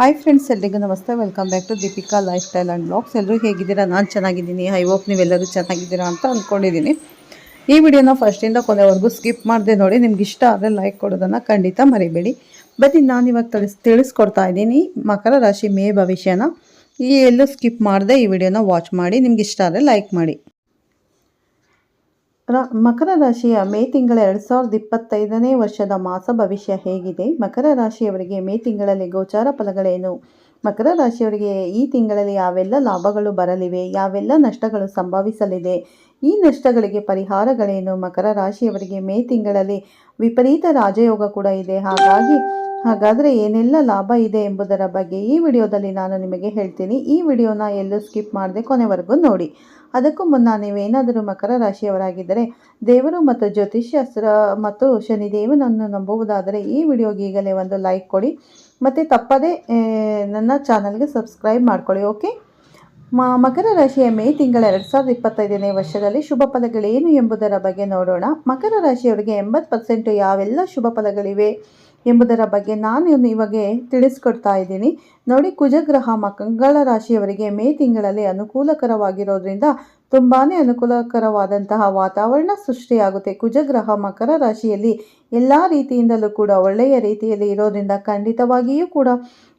Hi friends ಎಲ್ರಿಗೂ ನಮಸ್ತೆ. Welcome back to Deepika lifestyle and blogs ಎಲ್ಲರೂ ಹೇಗಿದ್ದೀರಾ? ನಾನು ಚೆನ್ನಾಗಿದ್ದೀನಿ. ಐ ಹೋಪ್ ನೀವೆಲ್ಲರೂ ಚೆನ್ನಾಗಿದ್ದೀರಾ ಅಂತ ಅಂದ್ಕೊಂಡಿದ್ದೀನಿ ಈ ವಿಡಿಯೋನ ಫಸ್ಟಿಂದ ಕೊನೆವರೆಗೂ ಸ್ಕಿಪ್ ಮಾಡಿದೆ ನೋಡಿ. ನಿಮ್ಗೆ ಇಷ್ಟ ಆದರೆ ಲೈಕ್ ಕೊಡೋದನ್ನು ಖಂಡಿತ ಮರಿಬೇಡಿ. ಬನ್ನಿ, ನಾನು ಇವಾಗ ತಿಳಿಸ್, ತಿಳಿಸ್ಕೊಡ್ತಾ ಇದ್ದೀನಿ ಮಕರ ರಾಶಿ ಮೇ ಭವಿಷ್ಯನ. ಈ ಎಲ್ಲೂ ಸ್ಕಿಪ್ ಮಾಡದೆ ಈ ವಿಡಿಯೋನ ವಾಚ್ ಮಾಡಿ. ನಿಮ್ಗೆ ಇಷ್ಟ ಆದರೆ ಲೈಕ್ ಮಾಡಿ. ಮಕರ ರಾಶಿಯ ಮೇ ತಿಂಗಳ ಎರಡು ಸಾವಿರದ ಇಪ್ಪತ್ತೈದನೇ ವರ್ಷದ ಮಾಸ ಭವಿಷ್ಯ ಹೇಗಿದೆ? ಮಕರ ರಾಶಿಯವರಿಗೆ ಮೇ ತಿಂಗಳಲ್ಲಿ ಗೋಚಾರ ಫಲಗಳೇನು? ಮಕರ ರಾಶಿಯವರಿಗೆ ಈ ತಿಂಗಳಲ್ಲಿ ಯಾವೆಲ್ಲ ಲಾಭಗಳು ಬರಲಿವೆ? ಯಾವೆಲ್ಲ ನಷ್ಟಗಳು ಸಂಭವಿಸಲಿದೆ? ಈ ನಷ್ಟಗಳಿಗೆ ಪರಿಹಾರಗಳೇನು? ಮಕರ ರಾಶಿಯವರಿಗೆ ಮೇ ತಿಂಗಳಲ್ಲಿ ವಿಪರೀತ ರಾಜಯೋಗ ಕೂಡ ಇದೆ. ಹಾಗಾಗಿ, ಹಾಗಾದರೆ ಏನೆಲ್ಲ ಲಾಭ ಇದೆ ಎಂಬುದರ ಬಗ್ಗೆ ಈ ವಿಡಿಯೋದಲ್ಲಿ ನಾನು ನಿಮಗೆ ಹೇಳ್ತೀನಿ. ಈ ವಿಡಿಯೋನ ಎಲ್ಲೂ ಸ್ಕಿಪ್ ಮಾಡದೆ ಕೊನೆವರೆಗೂ ನೋಡಿ. ಅದಕ್ಕೂ ಮುನ್ನ ನೀವೇನಾದರೂ ಮಕರ ರಾಶಿಯವರಾಗಿದ್ದರೆ ದೇವರು ಮತ್ತು ಜ್ಯೋತಿಷ್ಯಾಸ್ತ್ರ ಮತ್ತು ಶನಿದೇವನನ್ನು ನಂಬುವುದಾದರೆ ಈ ವಿಡಿಯೋಗೆ ಈಗಲೇ ಒಂದು ಲೈಕ್ ಕೊಡಿ. ಮತ್ತು ತಪ್ಪದೇ ನನ್ನ ಚಾನಲ್ಗೆ ಸಬ್ಸ್ಕ್ರೈಬ್ ಮಾಡ್ಕೊಳ್ಳಿ, ಓಕೆ? ಮಕರ ರಾಶಿಯ ಮೇ ತಿಂಗಳ ಎರಡು ಸಾವಿರದ ಇಪ್ಪತ್ತೈದನೇ ವರ್ಷದಲ್ಲಿ ಶುಭ ಫಲಗಳೇನು ಎಂಬುದರ ಬಗ್ಗೆ ನೋಡೋಣ. ಮಕರ ರಾಶಿಯವರಿಗೆ ಎಂಬತ್ತು ಪರ್ಸೆಂಟು ಯಾವೆಲ್ಲ ಶುಭ ಫಲಗಳಿವೆ? ಎಂಬುದರ ಬಗ್ಗೆ ನಾನು ಇವಾಗ ತಿಳಿಸ್ಕೊಡ್ತಾ ಇದ್ದೀನಿ. ನೋಡಿ, ಕುಜಗ್ರಹ ಮಂಗಳ ರಾಶಿಯವರಿಗೆ ಮೇ ತಿಂಗಳಲ್ಲಿ ಅನುಕೂಲಕರವಾಗಿರೋದ್ರಿಂದ ತುಂಬಾ ಅನುಕೂಲಕರವಾದಂತಹ ವಾತಾವರಣ ಸೃಷ್ಟಿಯಾಗುತ್ತೆ. ಕುಜಗ್ರಹ ಮಕರ ರಾಶಿಯಲ್ಲಿ ಎಲ್ಲ ರೀತಿಯಿಂದಲೂ ಕೂಡ ಒಳ್ಳೆಯ ರೀತಿಯಲ್ಲಿ ಇರೋದ್ರಿಂದ ಖಂಡಿತವಾಗಿಯೂ ಕೂಡ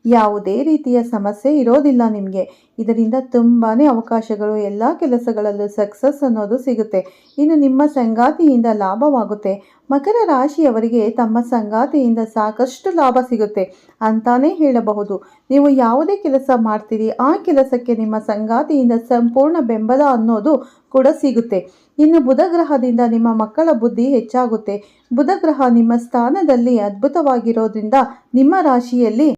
ಯಾವುದೇ ರೀತಿಯ ಸಮಸ್ಯೆ ಇರೋದಿಲ್ಲ ನಿಮಗೆ. ಇದರಿಂದ ತುಂಬಾ ಅವಕಾಶಗಳು, ಎಲ್ಲ ಕೆಲಸಗಳಲ್ಲೂ ಸಕ್ಸಸ್ ಅನ್ನೋದು ಸಿಗುತ್ತೆ. ಇನ್ನು ನಿಮ್ಮ ಸಂಗಾತಿಯಿಂದ ಲಾಭವಾಗುತ್ತೆ. ಮಕರ ರಾಶಿಯವರಿಗೆ ತಮ್ಮ ಸಂಗಾತಿಯಿಂದ ಸಾಕಷ್ಟು ಲಾಭ ಸಿಗುತ್ತೆ ಅಂತಾನೇ ಹೇಳಬಹುದು. ನೀವು ಯಾವುದೇ ಕೆಲಸ ಮಾಡ್ತೀರಿ, ಆ ಕೆಲಸಕ್ಕೆ ನಿಮ್ಮ ಸಂಗಾತಿಯಿಂದ ಸಂಪೂರ್ಣ ಬೆಂಬಲ ಅನ್ನೋದು ಕೂಡ ಸಿಗುತ್ತೆ. ಇನ್ನು ಬುಧ ಗ್ರಹದಿಂದ ನಿಮ್ಮ ಮಕ್ಕಳ ಬುದ್ಧಿ ಹೆಚ್ಚಾಗುತ್ತೆ. ಬುಧ ಗ್ರಹ ನಿಮ್ಮ ಸ್ಥಾನದಲ್ಲಿ ಅದ್ಭುತವಾಗಿರೋದ್ರಿಂದ ನಿಮ್ಮ ರಾಶಿಯಲ್ಲಿ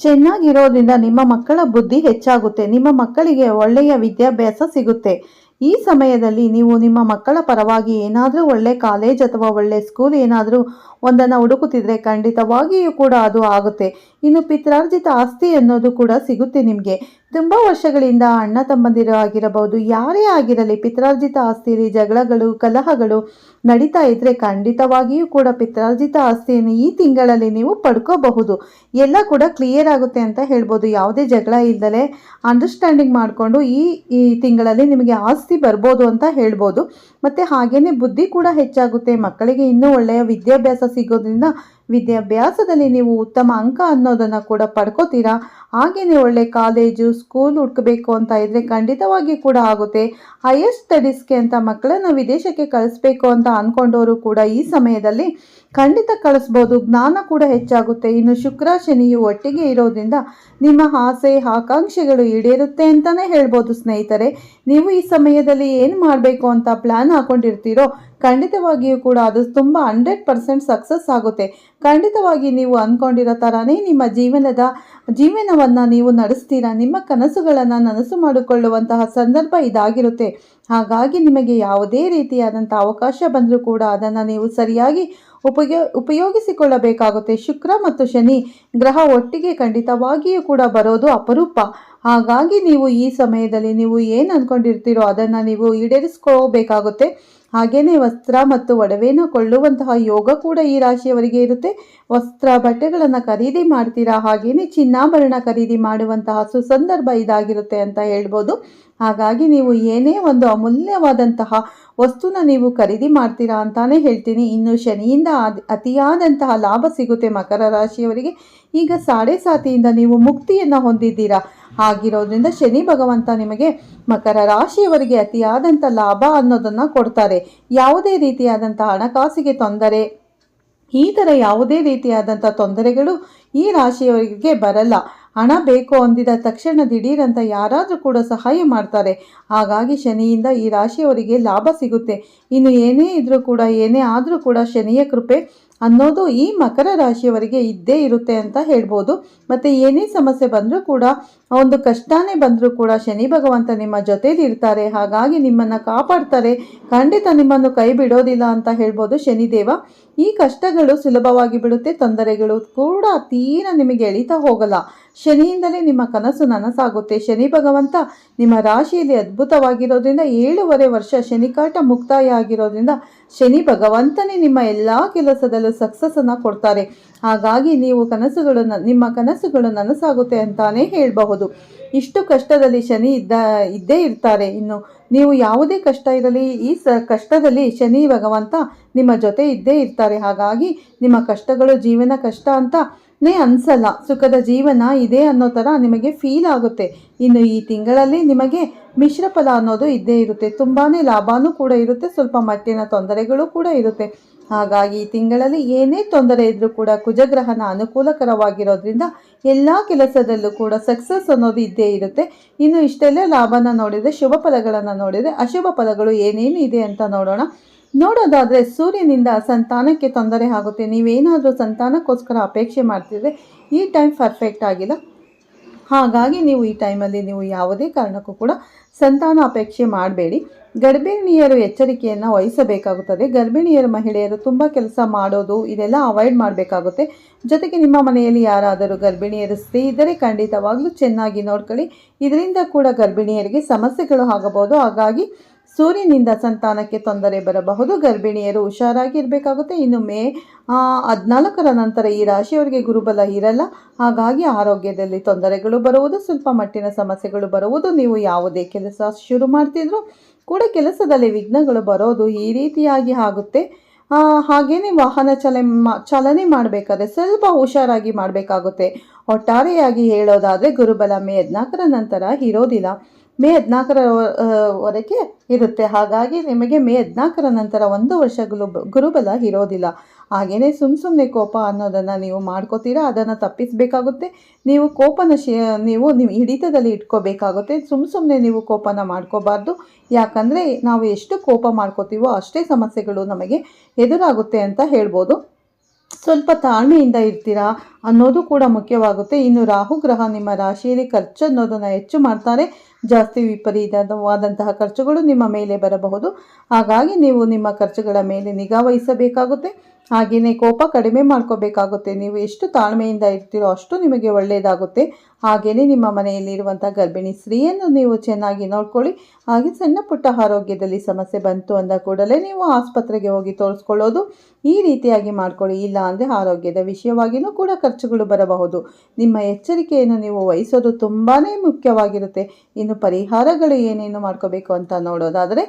ಚೆನ್ನಾಗಿರೋದ್ರಿಂದ ನಿಮ್ಮ ಮಕ್ಕಳ ಬುದ್ಧಿ ಹೆಚ್ಚಾಗುತ್ತೆ. ನಿಮ್ಮ ಮಕ್ಕಳಿಗೆ ಒಳ್ಳೆಯ ವಿದ್ಯಾಭ್ಯಾಸ ಸಿಗುತ್ತೆ. ಈ ಸಮಯದಲ್ಲಿ ನೀವು ನಿಮ್ಮ ಮಕ್ಕಳ ಪರವಾಗಿ ಏನಾದರೂ ಒಳ್ಳೆ ಕಾಲೇಜ್ ಅಥವಾ ಒಳ್ಳೆ ಸ್ಕೂಲ್ ಏನಾದರೂ ಒಂದನ್ನು ಹುಡುಕುತ್ತಿದ್ರೆ ಖಂಡಿತವಾಗಿಯೂ ಕೂಡ ಅದು ಆಗುತ್ತೆ. ಇನ್ನು ಪಿತ್ರಾರ್ಜಿತ ಆಸ್ತಿ ಅನ್ನೋದು ಕೂಡ ಸಿಗುತ್ತೆ ನಿಮಗೆ. ತುಂಬ ವರ್ಷಗಳಿಂದ ಅಣ್ಣ ತಮ್ಮಂದಿರು ಆಗಿರಬಹುದು, ಯಾರೇ ಆಗಿರಲಿ ಪಿತ್ರಾರ್ಜಿತ ಆಸ್ತಿಯಲ್ಲಿ ಜಗಳಗಳು, ಕಲಹಗಳು ನಡೀತಾ ಇದ್ರೆ ಖಂಡಿತವಾಗಿಯೂ ಕೂಡ ಪಿತ್ರಾರ್ಜಿತ ಆಸ್ತಿಯನ್ನು ಈ ತಿಂಗಳಲ್ಲಿ ನೀವು ಪಡ್ಕೋಬಹುದು. ಎಲ್ಲ ಕೂಡ ಕ್ಲಿಯರ್ ಆಗುತ್ತೆ ಅಂತ ಹೇಳ್ಬೋದು. ಯಾವುದೇ ಜಗಳ ಇಲ್ಲದಲೇ ಅಂಡರ್ಸ್ಟ್ಯಾಂಡಿಂಗ್ ಮಾಡಿಕೊಂಡು ಈ ಈ ತಿಂಗಳಲ್ಲಿ ನಿಮಗೆ ಆಸ್ತಿ ಬರ್ಬೋದು ಅಂತ ಹೇಳ್ಬೋದು. ಮತ್ತು ಹಾಗೇನೆ ಬುದ್ಧಿ ಕೂಡ ಹೆಚ್ಚಾಗುತ್ತೆ. ಮಕ್ಕಳಿಗೆ ಇನ್ನೂ ಒಳ್ಳೆಯ ವಿದ್ಯಾಭ್ಯಾಸ ಸಿಗೋದ್ರಿಂದ ವಿದ್ಯಾಭ್ಯಾಸದಲ್ಲಿ ನೀವು ಉತ್ತಮ ಅಂಕ ಅನ್ನೋದನ್ನು ಕೂಡ ಪಡ್ಕೋತೀರಾ? ಹಾಗೆಯೇ ಒಳ್ಳೆ ಕಾಲೇಜು ಸ್ಕೂಲ್ ಹುಡ್ಕಬೇಕು ಅಂತ ಇದ್ರೆ ಖಂಡಿತವಾಗಿ ಕೂಡ ಆಗುತ್ತೆ. ಹೈಯರ್ ಸ್ಟಡೀಸ್ಗೆ ಅಂತ ಮಕ್ಕಳನ್ನು ವಿದೇಶಕ್ಕೆ ಕಳಿಸ್ಬೇಕು ಅಂತ ಅಂದ್ಕೊಂಡವರು ಕೂಡ ಈ ಸಮಯದಲ್ಲಿ ಖಂಡಿತ ಕಳಿಸ್ಬೋದು. ಜ್ಞಾನ ಕೂಡ ಹೆಚ್ಚಾಗುತ್ತೆ. ಇನ್ನು ಶುಕ್ರ ಶನಿಯು ಒಟ್ಟಿಗೆ ಇರೋದ್ರಿಂದ ನಿಮ್ಮ ಆಸೆ, ಆಕಾಂಕ್ಷೆಗಳು ಈಡೇರುತ್ತೆ ಅಂತಲೇ ಹೇಳ್ಬೋದು ಸ್ನೇಹಿತರೆ. ನೀವು ಈ ಸಮಯದಲ್ಲಿ ಏನು ಮಾಡಬೇಕು ಅಂತ ಪ್ಲ್ಯಾನ್ ಹಾಕೊಂಡಿರ್ತೀರೋ ಖಂಡಿತವಾಗಿಯೂ ಕೂಡ ಅದು ತುಂಬ ಹಂಡ್ರೆಡ್ ಪರ್ಸೆಂಟ್ ಸಕ್ಸಸ್ ಆಗುತ್ತೆ. ಖಂಡಿತವಾಗಿ ನೀವು ಅಂದ್ಕೊಂಡಿರೋ ಥರನೇ ನಿಮ್ಮ ಜೀವನದ ಜೀವನವನ್ನು ನೀವು ನಡೆಸ್ತೀರಾ, ನಿಮ್ಮ ಕನಸುಗಳನ್ನು ನನಸು ಮಾಡಿಕೊಳ್ಳುವಂತಹ ಸಂದರ್ಭ ಇದಾಗಿರುತ್ತೆ. ಹಾಗಾಗಿ ನಿಮಗೆ ಯಾವುದೇ ರೀತಿಯಾದಂಥ ಅವಕಾಶ ಬಂದರೂ ಕೂಡ ಅದನ್ನು ನೀವು ಸರಿಯಾಗಿ ಉಪಯೋಗ ಉಪಯೋಗಿಸಿಕೊಳ್ಳಬೇಕಾಗುತ್ತೆ. ಶುಕ್ರ ಮತ್ತು ಶನಿ ಗ್ರಹ ಒಟ್ಟಿಗೆ ಖಂಡಿತವಾಗಿಯೂ ಕೂಡ ಬರೋದು ಅಪರೂಪ. ಹಾಗಾಗಿ ನೀವು ಈ ಸಮಯದಲ್ಲಿ ನೀವು ಏನು ಅಂದ್ಕೊಂಡಿರ್ತೀರೋ ಅದನ್ನು ನೀವು ಈಡೇರಿಸ್ಕೋಬೇಕಾಗುತ್ತೆ. ಹಾಗೆಯೇ ವಸ್ತ್ರ ಮತ್ತು ಒಡವೆನ ಕೊಳ್ಳುವಂತಹ ಯೋಗ ಕೂಡ ಈ ರಾಶಿಯವರಿಗೆ ಇರುತ್ತೆ. ವಸ್ತ್ರ ಬಟ್ಟೆಗಳನ್ನು ಖರೀದಿ ಮಾಡ್ತೀರಾ? ಹಾಗೆಯೇ ಚಿನ್ನಾಭರಣ ಖರೀದಿ ಮಾಡುವಂತಹ ಸುಸಂದರ್ಭ ಇದಾಗಿರುತ್ತೆ ಅಂತ ಹೇಳ್ಬೋದು. ಹಾಗಾಗಿ ನೀವು ಏನೇ ಒಂದು ಅಮೂಲ್ಯವಾದಂತಹ ವಸ್ತುನ ನೀವು ಖರೀದಿ ಮಾಡ್ತೀರಾ ಅಂತಾನೆ ಹೇಳ್ತೀನಿ. ಇನ್ನು ಶನಿಯಿಂದ ಅತಿಯಾದಂತಹ ಲಾಭ ಸಿಗುತ್ತೆ ಮಕರ ರಾಶಿಯವರಿಗೆ. ಈಗ ಸಾಡೆ ಸಾತಿಯಿಂದ ನೀವು ಮುಕ್ತಿಯನ್ನು ಹೊಂದಿದ್ದೀರಾ? ಆಗಿರೋದ್ರಿಂದ ಶನಿ ಭಗವಂತ ನಿಮಗೆ ಮಕರ ರಾಶಿಯವರಿಗೆ ಅತಿಯಾದಂಥ ಲಾಭ ಅನ್ನೋದನ್ನು ಕೊಡ್ತಾರೆ. ಯಾವುದೇ ರೀತಿಯಾದಂಥ ಹಣಕಾಸಿಗೆ ತೊಂದರೆ, ಈ ಥರ ಯಾವುದೇ ರೀತಿಯಾದಂಥ ತೊಂದರೆಗಳು ಈ ರಾಶಿಯವರಿಗೆ ಬರಲ್ಲ. ಹಣ ಬೇಕು ಅಂದಿದ ತಕ್ಷಣ ದಿಢೀರಂತ ಯಾರಾದರೂ ಕೂಡ ಸಹಾಯ ಮಾಡ್ತಾರೆ. ಹಾಗಾಗಿ ಶನಿಯಿಂದ ಈ ರಾಶಿಯವರಿಗೆ ಲಾಭ ಸಿಗುತ್ತೆ. ಇನ್ನು ಏನೇ ಇದ್ರೂ ಕೂಡ, ಏನೇ ಆದರೂ ಕೂಡ ಶನಿಯ ಕೃಪೆ ಅನ್ನೋದು ಈ ಮಕರ ರಾಶಿಯವರಿಗೆ ಇದ್ದೇ ಇರುತ್ತೆ ಅಂತ ಹೇಳ್ಬೋದು. ಮತ್ತು ಏನೇ ಸಮಸ್ಯೆ ಬಂದರೂ ಕೂಡ, ಒಂದು ಕಷ್ಟನೇ ಬಂದರೂ ಕೂಡ ಶನಿ ಭಗವಂತ ನಿಮ್ಮ ಜೊತೇಲಿ ಇರ್ತಾರೆ. ಹಾಗಾಗಿ ನಿಮ್ಮನ್ನು ಕಾಪಾಡ್ತಾರೆ. ಖಂಡಿತ ನಿಮ್ಮನ್ನು ಕೈ ಬಿಡೋದಿಲ್ಲ ಅಂತ ಹೇಳ್ಬೋದು ಶನಿದೇವ. ಈ ಕಷ್ಟಗಳು ಸುಲಭವಾಗಿ ಬಿಡುತ್ತೆ, ತೊಂದರೆಗಳು ಕೂಡ ತೀರ ನಿಮಗೆ ಎಳಿತಾ ಹೋಗಲ್ಲ. ಶನಿಯಿಂದಲೇ ನಿಮ್ಮ ಕನಸು ನನಸಾಗುತ್ತೆ. ಶನಿ ಭಗವಂತ ನಿಮ್ಮ ರಾಶಿಯಲ್ಲಿ ಅದ್ಭುತವಾಗಿರೋದ್ರಿಂದ ಏಳುವರೆ ವರ್ಷ ಶನಿಕಾಟ ಮುಕ್ತಾಯ ಆಗಿರೋದ್ರಿಂದ ಶನಿ ಭಗವಂತನೇ ನಿಮ್ಮ ಎಲ್ಲ ಕೆಲಸದಲ್ಲೂ ಸಕ್ಸಸ್ಸನ್ನು ಕೊಡ್ತಾರೆ. ಹಾಗಾಗಿ ನೀವು ಕನಸುಗಳು ನಿಮ್ಮ ಕನಸುಗಳು ನನಸಾಗುತ್ತೆ ಅಂತಾನೆ ಹೇಳಬಹುದು. ಇಷ್ಟು ಕಷ್ಟದಲ್ಲಿ ಶನಿ ಇದ್ದ, ಇದ್ದೇ ಇರ್ತಾರೆ. ಇನ್ನು ನೀವು ಯಾವುದೇ ಕಷ್ಟ ಇರಲಿ, ಈ ಸ, ಕಷ್ಟದಲ್ಲಿ ಶನಿ ಭಗವಂತ ನಿಮ್ಮ ಜೊತೆ ಇದ್ದೇ ಇರ್ತಾರೆ. ಹಾಗಾಗಿ ನಿಮ್ಮ ಕಷ್ಟಗಳು ಜೀವನ ಕಷ್ಟ ಅಂತ ನೇ ಅನ್ಸಲ್ಲ. ಸುಖದ ಜೀವನ ಇದೆ ಅನ್ನೋ ಥರ ನಿಮಗೆ ಫೀಲ್ ಆಗುತ್ತೆ. ಇನ್ನು ಈ ತಿಂಗಳಲ್ಲಿ ನಿಮಗೆ ಮಿಶ್ರ ಫಲ ಅನ್ನೋದು ಇದ್ದೇ ಇರುತ್ತೆ. ತುಂಬಾ ಲಾಭವೂ ಕೂಡ ಇರುತ್ತೆ. ಸ್ವಲ್ಪ ಮಟ್ಟಿನ ತೊಂದರೆಗಳು ಕೂಡ ಇರುತ್ತೆ. ಹಾಗಾಗಿ ಈ ತಿಂಗಳಲ್ಲಿ ಏನೇ ತೊಂದರೆ ಇದ್ದರೂ ಕೂಡ ಕುಜಗ್ರಹನ ಅನುಕೂಲಕರವಾಗಿರೋದ್ರಿಂದ ಎಲ್ಲ ಕೆಲಸದಲ್ಲೂ ಕೂಡ ಸಕ್ಸಸ್ ಅನ್ನೋದು ಇದ್ದೇ ಇರುತ್ತೆ. ಇನ್ನು ಇಷ್ಟೆಲ್ಲ ಲಾಭನ ನೋಡಿದರೆ, ಶುಭ ಫಲಗಳನ್ನು ನೋಡಿದರೆ, ಅಶುಭ ಫಲಗಳು ಏನೇನು ಇದೆ ಅಂತ ನೋಡೋಣ. ನೋಡೋದಾದರೆ ಸೂರ್ಯನಿಂದ ಸಂತಾನಕ್ಕೆ ತೊಂದರೆ ಆಗುತ್ತೆ. ನೀವೇನಾದರೂ ಸಂತಾನಕ್ಕೋಸ್ಕರ ಅಪೇಕ್ಷೆ ಮಾಡ್ತಿದ್ರೆ ಈ ಟೈಮ್ ಪರ್ಫೆಕ್ಟ್ ಆಗಿಲ್ಲ. ಹಾಗಾಗಿ ನೀವು ಈ ಟೈಮಲ್ಲಿ ನೀವು ಯಾವುದೇ ಕಾರಣಕ್ಕೂ ಕೂಡ ಸಂತಾನ ಅಪೇಕ್ಷೆ ಮಾಡಬೇಡಿ. ಗರ್ಭಿಣಿಯರು ಎಚ್ಚರಿಕೆಯನ್ನು ವಹಿಸಬೇಕಾಗುತ್ತದೆ. ಗರ್ಭಿಣಿಯರು ಮಹಿಳೆಯರು ತುಂಬ ಕೆಲಸ ಮಾಡೋದು, ಇದೆಲ್ಲ ಅವಾಯ್ಡ್ ಮಾಡಬೇಕಾಗುತ್ತೆ. ಜೊತೆಗೆ ನಿಮ್ಮ ಮನೆಯಲ್ಲಿ ಯಾರಾದರೂ ಗರ್ಭಿಣಿಯರು ಸ್ತ್ರೀ ಇದ್ದರೆ ಖಂಡಿತವಾಗ್ಲೂ ಚೆನ್ನಾಗಿ ನೋಡ್ಕೊಳ್ಳಿ. ಇದರಿಂದ ಕೂಡ ಗರ್ಭಿಣಿಯರಿಗೆ ಸಮಸ್ಯೆಗಳು ಆಗಬಹುದು. ಹಾಗಾಗಿ ಸೂರ್ಯನಿಂದ ಸಂತಾನಕ್ಕೆ ತೊಂದರೆ ಬರಬಹುದು. ಗರ್ಭಿಣಿಯರು ಹುಷಾರಾಗಿರಬೇಕಾಗುತ್ತೆ. ಇನ್ನು ಮೇ ಹದಿನಾಲ್ಕರ ನಂತರ ಈ ರಾಶಿಯವರಿಗೆ ಗುರುಬಲ ಇರಲ್ಲ. ಹಾಗಾಗಿ ಆರೋಗ್ಯದಲ್ಲಿ ತೊಂದರೆಗಳು ಬರುವುದು, ಸ್ವಲ್ಪ ಮಟ್ಟಿನ ಸಮಸ್ಯೆಗಳು ಬರುವುದು. ನೀವು ಯಾವುದೇ ಕೆಲಸ ಶುರು ಮಾಡ್ತಿದ್ರು ಕೂಡ ಕೆಲಸದಲ್ಲಿ ವಿಘ್ನಗಳು ಬರೋದು ಈ ರೀತಿಯಾಗಿ ಆಗುತ್ತೆ. ಹಾಗೆಯೇ ಹಾಗೇನೆ ವಾಹನ ಚಲ, ಮಾ- ಚಾಲನೆ ಮಾಡಬೇಕಾದ್ರೆ ಸ್ವಲ್ಪ ಹುಷಾರಾಗಿ ಮಾಡಬೇಕಾಗುತ್ತೆ. ಒಟ್ಟಾರೆಯಾಗಿ ಹೇಳೋದಾದರೆ ಗುರುಬಲ ಮೇ ಹದಿನಾಲ್ಕರ ನಂತರ ಇರೋದಿಲ್ಲ. ಮೇ ಹದಿನಾಲ್ಕರ ವರೆಗೆ ಇರುತ್ತೆ. ಹಾಗಾಗಿ ನಿಮಗೆ ಮೇ ಹದಿನಾಲ್ಕರ ನಂತರ ಒಂದು ವರ್ಷ ಗುರು ಗುರುಬಲ ಇರೋದಿಲ್ಲ. ಹಾಗೆಯೇ ಸುಮ್ಮ ಸುಮ್ಮನೆ ಕೋಪ ಅನ್ನೋದನ್ನು ನೀವು ಮಾಡ್ಕೋತೀರಾ, ಅದನ್ನು ತಪ್ಪಿಸಬೇಕಾಗುತ್ತೆ. ನೀವು ಕೋಪನ ಶೇ, ನೀವು ನೀವು ಹಿಡಿತದಲ್ಲಿ ಇಟ್ಕೋಬೇಕಾಗುತ್ತೆ. ಸುಮ್ಮ ಸುಮ್ಮನೆ ನೀವು ಕೋಪನ ಮಾಡ್ಕೋಬಾರ್ದು. ಯಾಕಂದರೆ ನಾವು ಎಷ್ಟು ಕೋಪ ಮಾಡ್ಕೋತೀವೋ ಅಷ್ಟೇ ಸಮಸ್ಯೆಗಳು ನಮಗೆ ಎದುರಾಗುತ್ತೆ ಅಂತ ಹೇಳ್ಬೋದು. ಸ್ವಲ್ಪ ತಾಳ್ಮೆಯಿಂದ ಇರ್ತೀರಾ ಅನ್ನೋದು ಕೂಡ ಮುಖ್ಯವಾಗುತ್ತೆ. ಇನ್ನು ರಾಹು ಗ್ರಹ ನಿಮ್ಮ ರಾಶಿಯಲ್ಲಿ ಖರ್ಚು ಅನ್ನೋದನ್ನು ಹೆಚ್ಚು ಮಾಡ್ತಾರೆ. ಜಾಸ್ತಿ ವಿಪರೀತವಾದಂತಹ ಖರ್ಚುಗಳು ನಿಮ್ಮ ಮೇಲೆ ಬರಬಹುದು. ಹಾಗಾಗಿ ನೀವು ನಿಮ್ಮ ಖರ್ಚುಗಳ ಮೇಲೆ ನಿಗಾ ವಹಿಸಬೇಕಾಗುತ್ತೆ. ಹಾಗೆಯೇ ಕೋಪ ಕಡಿಮೆ ಮಾಡ್ಕೋಬೇಕಾಗುತ್ತೆ. ನೀವು ಎಷ್ಟು ತಾಳ್ಮೆಯಿಂದ ಇರ್ತೀರೋ ಅಷ್ಟು ನಿಮಗೆ ಒಳ್ಳೆಯದಾಗುತ್ತೆ ಹಾಗೆಯೇ ನಿಮ್ಮ ಮನೆಯಲ್ಲಿರುವಂಥ ಗರ್ಭಿಣಿ ಸ್ತ್ರೀಯನ್ನು ನೀವು ಚೆನ್ನಾಗಿ ನೋಡ್ಕೊಳ್ಳಿ. ಹಾಗೆ ಸಣ್ಣ ಪುಟ್ಟ ಆರೋಗ್ಯದಲ್ಲಿ ಸಮಸ್ಯೆ ಬಂತು ಅಂದ ಕೂಡಲೇ ನೀವು ಆಸ್ಪತ್ರೆಗೆ ಹೋಗಿ ತೋರಿಸ್ಕೊಳ್ಳೋದು ಈ ರೀತಿಯಾಗಿ ಮಾಡ್ಕೊಳ್ಳಿ. ಇಲ್ಲ ಅಂದರೆ ಆರೋಗ್ಯದ ವಿಷಯವಾಗಿಯೂ ಕೂಡ ಖರ್ಚುಗಳು ಬರಬಹುದು. ನಿಮ್ಮ ಎಚ್ಚರಿಕೆಯನ್ನು ನೀವು ವಹಿಸೋದು ತುಂಬಾ ಮುಖ್ಯವಾಗಿರುತ್ತೆ. ಇನ್ನು ಪರಿಹಾರಗಳು ಏನೇನು ಮಾಡ್ಕೋಬೇಕು ಅಂತ ನೋಡೋದಾದರೆ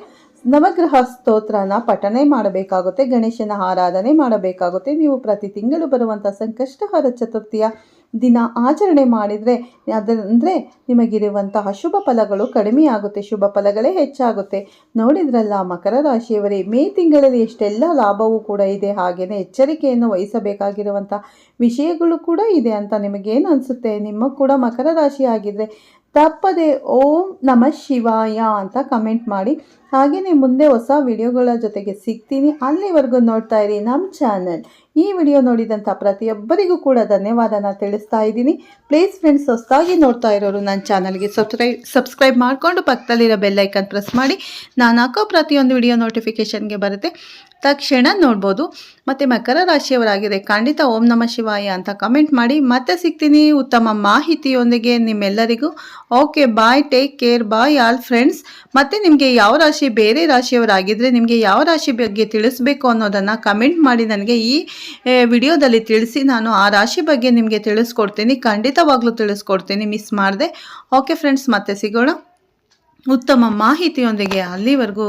ನವಗ್ರಹ ಸ್ತೋತ್ರನ ಪಠನೆ ಮಾಡಬೇಕಾಗುತ್ತೆ, ಗಣೇಶನ ಆರಾಧನೆ ಮಾಡಬೇಕಾಗುತ್ತೆ. ನೀವು ಪ್ರತಿ ತಿಂಗಳು ಬರುವಂಥ ಸಂಕಷ್ಟಹಾರ ಚತುರ್ಥಿಯ ದಿನ ಆಚರಣೆ ಮಾಡಿದರೆ, ಅದಂದರೆ ನಿಮಗಿರುವಂತಹ ಶುಭ ಫಲಗಳು ಕಡಿಮೆಯಾಗುತ್ತೆ, ಶುಭ ಫಲಗಳೇ ಹೆಚ್ಚಾಗುತ್ತೆ. ನೋಡಿದ್ರಲ್ಲ, ಮಕರ ರಾಶಿಯವರೇ, ಮೇ ತಿಂಗಳಲ್ಲಿ ಎಷ್ಟೆಲ್ಲ ಲಾಭವೂ ಕೂಡ ಇದೆ ಹಾಗೆಯೇ ಎಚ್ಚರಿಕೆಯನ್ನು ವಹಿಸಬೇಕಾಗಿರುವಂಥ ವಿಷಯಗಳು ಕೂಡ ಇದೆ ಅಂತ ನಿಮಗೇನು ಅನಿಸುತ್ತೆ? ನಿಮ್ಮ ಕೂಡ ಮಕರ ರಾಶಿ ಆಗಿದ್ದರೆ ತಪ್ಪದೆ ಓಂ ನಮಃ ಶಿವಾಯ ಅಂತ ಕಮೆಂಟ್ ಮಾಡಿ. ಹಾಗೆಯೇ ಮುಂದೆ ಹೊಸ ವಿಡಿಯೋಗಳ ಜೊತೆಗೆ ಸಿಗ್ತೀನಿ. ಅಲ್ಲಿವರೆಗೂ ನೋಡ್ತಾ ಇರಿ ನಮ್ಮ ಚಾನಲ್. ಈ ವಿಡಿಯೋ ನೋಡಿದಂಥ ಪ್ರತಿಯೊಬ್ಬರಿಗೂ ಕೂಡ ಧನ್ಯವಾದನ ತಿಳಿಸ್ತಾ ಇದ್ದೀನಿ. ಪ್ಲೀಸ್ ಫ್ರೆಂಡ್ಸ್, ಹೊಸದಾಗಿ ನೋಡ್ತಾ ಇರೋರು ನನ್ನ ಚಾನಲ್ಗೆ ಸಬ್ಸ್ಕ್ರೈ, ಸಬ್ಸ್ಕ್ರೈಬ್ ಮಾಡಿಕೊಂಡು ಪಕ್ಕದಲ್ಲಿರೋ ಬೆಲ್ಲೈಕನ್ ಪ್ರೆಸ್ ಮಾಡಿ. ನಾನು ಹಾಕೋ ಪ್ರತಿಯೊಂದು ವಿಡಿಯೋ ನೋಟಿಫಿಕೇಷನ್ಗೆ ಬರುತ್ತೆ. ತಕ್ಷಣ ನೋಡ್ಬೋದು. ಮತ್ತು ಮಕರ ರಾಶಿಯವರಾಗಿದೆ ಖಂಡಿತ ಓಂ ನಮ ಶಿವಾಯ ಅಂತ ಕಮೆಂಟ್ ಮಾಡಿ. ಮತ್ತೆ ಸಿಗ್ತೀನಿ ಉತ್ತಮ ಮಾಹಿತಿಯೊಂದಿಗೆ ನಿಮ್ಮೆಲ್ಲರಿಗೂ. Okay, bye, take care, bye all friends. ಮತ್ತು ನಿಮಗೆ ಯಾವ ರಾಶಿ ಬೇರೆ ರಾಶಿಯವರಾಗಿದ್ದರೆ ನಿಮಗೆ ಯಾವ ರಾಶಿ ಬಗ್ಗೆ ತಿಳಿಸ್ಬೇಕು ಅನ್ನೋದನ್ನು ಕಮೆಂಟ್ ಮಾಡಿ ನನಗೆ ಈ ವಿಡಿಯೋದಲ್ಲಿ ತಿಳಿಸಿ. ನಾನು ಆ ರಾಶಿ ಬಗ್ಗೆ ನಿಮಗೆ ತಿಳಿಸ್ಕೊಡ್ತೀನಿ. ಖಂಡಿತವಾಗ್ಲೂ ತಿಳಿಸ್ಕೊಡ್ತೀನಿ. ಮಿಸ್ ಮಾಡಿದೆ. ಓಕೆ ಫ್ರೆಂಡ್ಸ್, ಮತ್ತೆ ಸಿಗೋಣ. ಉತ್ತಮ ಮಾಹಿತಿಯೊಂದಿಗೆ ಅಲ್ಲಿವರೆಗೂ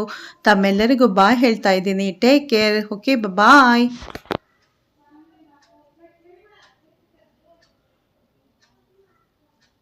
ತಮ್ಮೆಲ್ಲರಿಗೂ ಬಾಯ್ ಹೇಳ್ತಾ ಇದ್ದೀನಿ. Take care okay bye